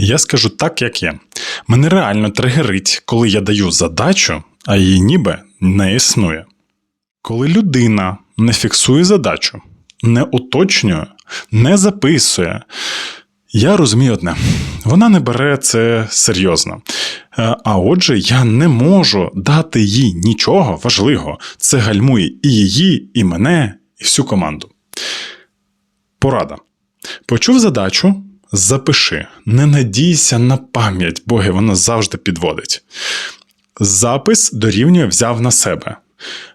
Я скажу так, як є. Мене реально тригерить, коли я даю задачу, а її ніби не існує. Коли людина не фіксує задачу, не уточнює, не записує, я розумію одне: вона не бере це серйозно. Е, А отже, я не можу дати їй нічого важливого. Це гальмує і її, і мене, і всю команду. Порада. Почув задачу, запиши. Не надійся на пам'ять, боги, вона завжди підводить. Запис дорівнює взяв на себе.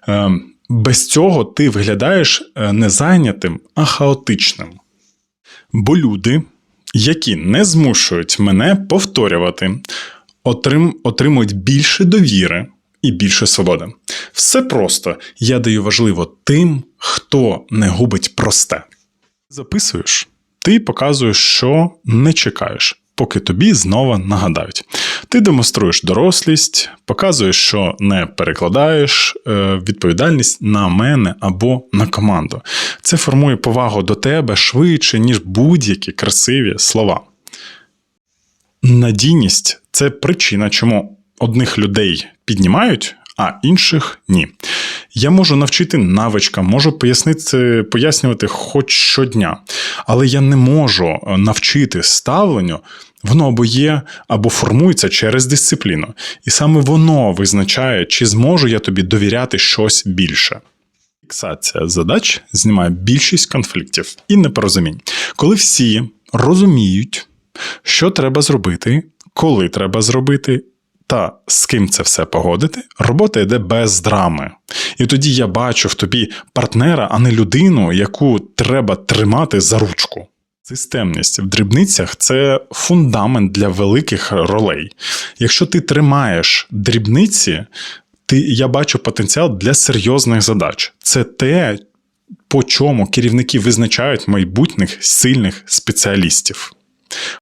Е, Без цього ти виглядаєш е, не зайнятим, а хаотичним. Бо люди, які не змушують мене повторювати, отрим, отримують більше довіри і більше свободи. Все просто я даю важливо тим, хто не губить просте. Записуєш, ти показуєш, що не чекаєш, поки тобі знову нагадають. Ти демонструєш дорослість, показуєш, що не перекладаєш е, відповідальність на мене або на команду. Це формує повагу до тебе швидше, ніж будь-які красиві слова. Надійність це причина, чому одних людей піднімають, а інших ні. Я можу навчити навичкам, можу пояснити, пояснювати хоч щодня, але я не можу е, навчити ставленню. Воно або є, або формується через дисципліну. І саме воно визначає, чи зможу я тобі довіряти щось більше. Фіксація задач знімає більшість конфліктів і непорозумінь. Коли всі розуміють, що треба зробити, коли треба зробити, та з ким це все погодити, робота йде без драми. І тоді я бачу в тобі партнера, а не людину, яку треба тримати за ручку. Системність в дрібницях це фундамент для великих ролей. Якщо ти тримаєш дрібниці, ти, я бачу потенціал для серйозних задач. Це те, по чому керівники визначають майбутніх сильних спеціалістів.